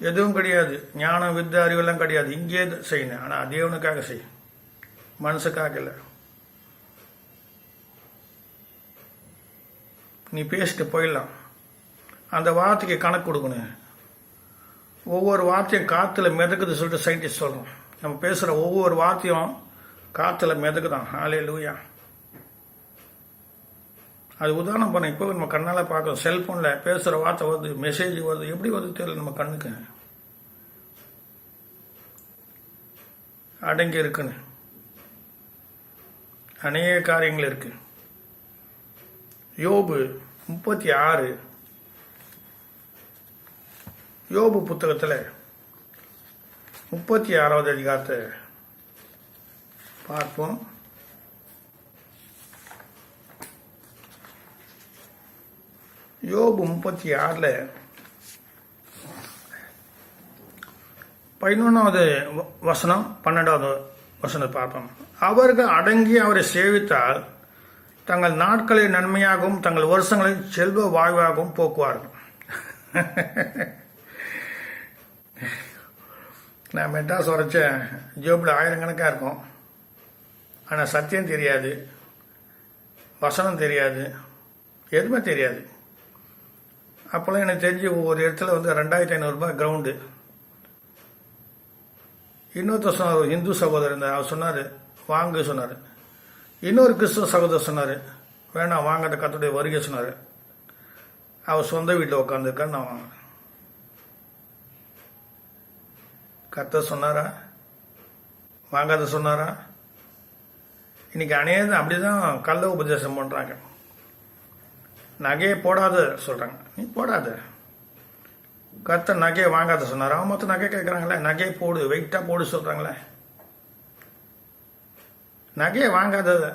எதுவும் கிடையாது. ஞானம் வித்த அறிவெல்லாம் கிடையாது. இங்கே செய்யணும். ஆனால் தேவனுக்காக செய். மனசுக்காக இல்லை. நீ பேசிட்டு போயிடலாம். அந்த வார்த்தைக்கு கணக்கு கொடுக்கணும். ஒவ்வொரு வார்த்தையும் காற்றுல மிதக்குது சொல்லிட்டு சயின்டிஸ்ட் சொல்கிறோம் நம்ம பேசுகிற ஒவ்வொரு வார்த்தையும் காற்றுல மிதக்குதான். ஆலே லூயா அது உதாரணம் பண்ண இப்போ நம்ம கண்ணால் பார்க்குறோம் செல்ஃபோனில் பேசுகிற வார்த்தை வருது மெசேஜ் வருது எப்படி வருது தெரியல நம்ம கண்ணுக்கு. அடங்கி இருக்குன்னு. அநேக காரியங்கள் இருக்கு. யோபு முப்பத்தி ஆறு. யோபு புத்தகத்தில் முப்பத்தி ஆறாவது அதிகாரத்தை பார்ப்போம். யோபு முப்பத்தி ஆறில் பதினொன்றாவது வசனம் பன்னெண்டாவது வசனத்தை பார்ப்போம். அவர்கள் அடங்கி அவரை சேவித்தால் தங்கள் நாட்களை நன்மையாகவும் தங்கள் வருஷங்களை செல்வ வாழ்வாகவும் போக்குவார்கள். நான் மெட்ராஸ் உரைச்ச ஜோபில் ஆயிரக்கணக்காக இருக்கும். ஆனால் சத்தியம் தெரியாது வசனம் தெரியாது எதுவுமே தெரியாது. அப்போல்லாம் எனக்கு தெரிஞ்சு ஒவ்வொரு இடத்துல வந்து ரெண்டாயிரத்தி ஐநூறுரூபா கிரவுண்டு இன்னொருத்தர் சொன்னார் ஹிந்து இந்து சகோதரர் இருந்தார். அவர் சொன்னார் வாங்க சொன்னார். இன்னொரு கிறிஸ்துவ சகோதரர் சொன்னார் வேணாம் வாங்கிட்ட கத்துடைய வருகை சொன்னார். அவர் சொந்த வீட்டில் உட்காந்துருக்கார் நான் வாங்க கத்த சொன்னாரா? வாங்காத சொன்னாரா? இன்னைக்கு அநேகம் அப்படிதான் கள்ள உபதேசம் பண்ணுறாங்க நகையை போடாத சொல்றாங்க. நீ போடாத. கத்த நகையை வாங்காத சொன்னார். அவன் மொத்தம் நகை கேட்குறாங்களே. நகையை போடு வெயிட்டா போடு சொல்றாங்களே. நகையை வாங்காத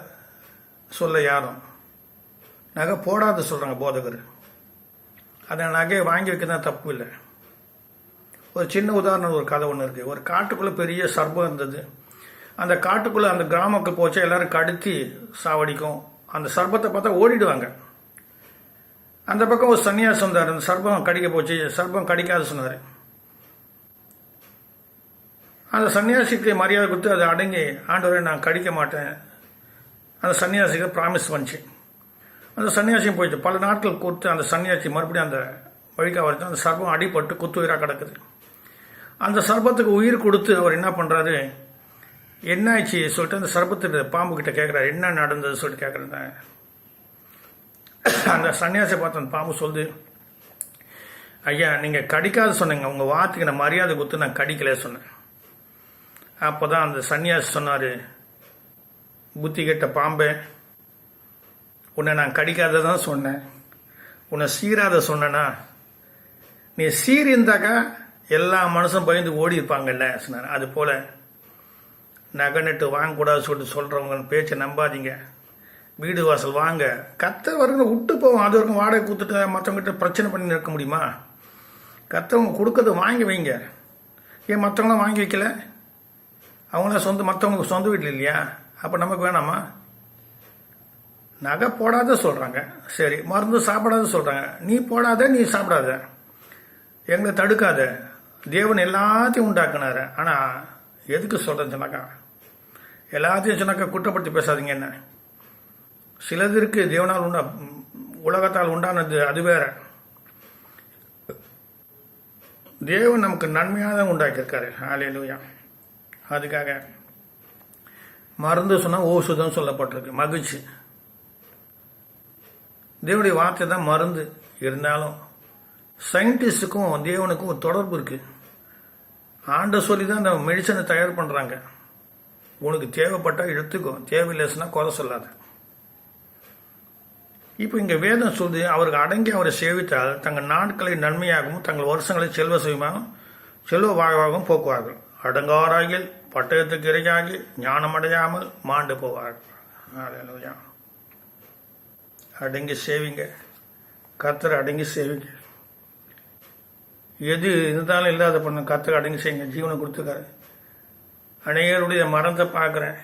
சொல்ல யாரும். நகை போடாத சொல்றாங்க போதகர். அதை நகையை வாங்கி வைக்கிறதா தப்பு இல்லை ஒரு சின்ன உதாரணம் ஒரு கதை ஒன்று இருக்கு. ஒரு காட்டுக்குள்ள பெரிய சர்பம் இருந்தது. அந்த காட்டுக்குள்ள அந்த கிராமக்கு போச்சு. எல்லாரும் கடுத்தி சாவடிக்கும். அந்த சர்பத்தை பார்த்தா ஓடிடுவாங்க. அந்த பக்கம் ஒரு சன்னியாசி வந்தார். அந்த சர்ப்பம் கடிக்க போச்சு. சர்ப்பம் கடிக்காத சொன்னார். அந்த சன்னியாசிக்கு மரியாதை கொடுத்து அதை அடங்கி ஆண்டவரை நான் கடிக்க மாட்டேன். அந்த சன்னியாசிக்கு ப்ராமிஸ் வந்துச்சு. அந்த சன்னியாசியும் போயிடுச்சு பல நாட்கள் கொடுத்து அந்த சன்னியாசி மறுபடியும் அந்த வழிக்கா வரைக்கும் அந்த சர்ப்பம் அடிபட்டு குத்துயிராக கிடக்குது. அந்த சர்ப்பத்துக்கு உயிர் கொடுத்து அவர் என்ன பண்ணுறாரு என்ன ஆச்சு சொல்லிட்டு அந்த சர்ப்பத்துக்கு பாம்பு கிட்ட கேட்குறாரு என்ன நடந்தது? சொல்லிட்டு கேட்குறாங்க அந்த சன்னியாசி பார்த்து அந்த பாம்பு சொல்லுது ஐயா நீங்கள் கடிக்காத சொன்னீங்க. உங்கள் வார்த்தைக்கு நான் மரியாதை கொடுத்து நான் கடிக்கல சொன்னேன். அப்போ தான் அந்த சன்னியாசி சொன்னார் புத்தி கெட்ட பாம்பே உன்னை நான் கடிக்காததான் சொன்னேன். உன்னை சீராத சொன்னேன்னா நீ சீரிந்தாக்கா எல்லா மனுஷன் பயந்து ஓடி இருப்பாங்கல்ல சொன்னார். அது போல் நகை நட்டு வாங்கக்கூடாது சொல்லிட்டு சொல்கிறவங்க பேச்சை நம்பாதீங்க. வீடு வாசல் வாங்க. கத்த வரைக்கும் விட்டு போவோம் அது வரைக்கும் வாடகை கொடுத்துட்டு மற்றவங்ககிட்ட பிரச்சனை பண்ணி இருக்க முடியுமா? கத்தவங்க கொடுக்கறத வாங்கி வைங்க. ஏன் மற்றவங்களாம் வாங்கி வைக்கல? அவங்களாம் சொந்த மற்றவங்க சொந்த வீட்டில் இல்லையா? அப்போ நமக்கு வேணாமா? நகை போடாத சொல்கிறாங்க சரி மருந்து சாப்பிடாத சொல்கிறாங்க நீ போடாத நீ சாப்பிடாத. எங்களை தடுக்காத. தேவன் எல்லாத்தையும் உண்டாக்குனாரு. ஆனால் எதுக்கு சொல்கிறேன்னு சொன்னாக்கா? எல்லாத்தையும் சொன்னாக்கா குற்றப்படுத்தி பேசாதீங்க என்ன? சிலதிற்கு தேவனால் உண்டா உலகத்தால் உண்டானது அது வேற. தேவன் நமக்கு நன்மையாக தான் உண்டாக்கியிருக்காரு. ஆலையிலுயா அதுக்காக மருந்து சொன்னால் ஓசுதம் சொல்லப்பட்டிருக்கு. மகிழ்ச்சி. தேவனுடைய வார்த்தை தான் மருந்து. இருந்தாலும் சயின்டிஸ்டுக்கும் தேவனுக்கும் ஒரு தொடர்பு இருக்கு. ஆண்ட சொல்லி தான் அந்த மெடிசனை தயார் பண்ணுறாங்க உனக்கு தேவைப்பட்டால் எடுத்துக்கும் தேவையில்லைன்னா குறை சொல்லாது. இப்போ இங்க வேதம் சொல்லுது அவருக்கு அடங்கி அவரை சேவித்தால் தங்கள் நாட்களை நன்மையாகவும் தங்கள் வருஷங்களை செல்வ செய்யமாகவும் செல்வ வாழ்வாகவும் போக்குவார்கள். அடங்காராகில் பட்டயத்துக்கு இரையாகி ஞானமடையாமல் மாண்டு போவார்கள். அடங்கி சேவிங்க. கத்தரை அடங்கி சேவிங்க. எது இருந்தாலும் இல்லாத பண்ண கத்தரை அடங்கி செய்யுங்க ஜீவனை கொடுத்துருக்காரு. அநேகருடைய மரத்தை பார்க்குறேன்.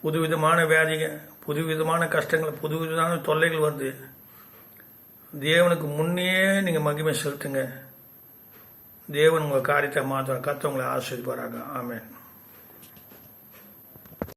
புதுவிதமான வியாதிங்க. புதுவிதமான கஷ்டங்கள் புதுவிதமான தொல்லைகள் வருது தேவனுக்கு முன்னே நீங்கள் மகிமை செலுத்துங்க. தேவன் உங்கள் காரியத்தை மாற்ற கத்த உங்களை ஆசிரியப்பாராங்க ஆமேன்.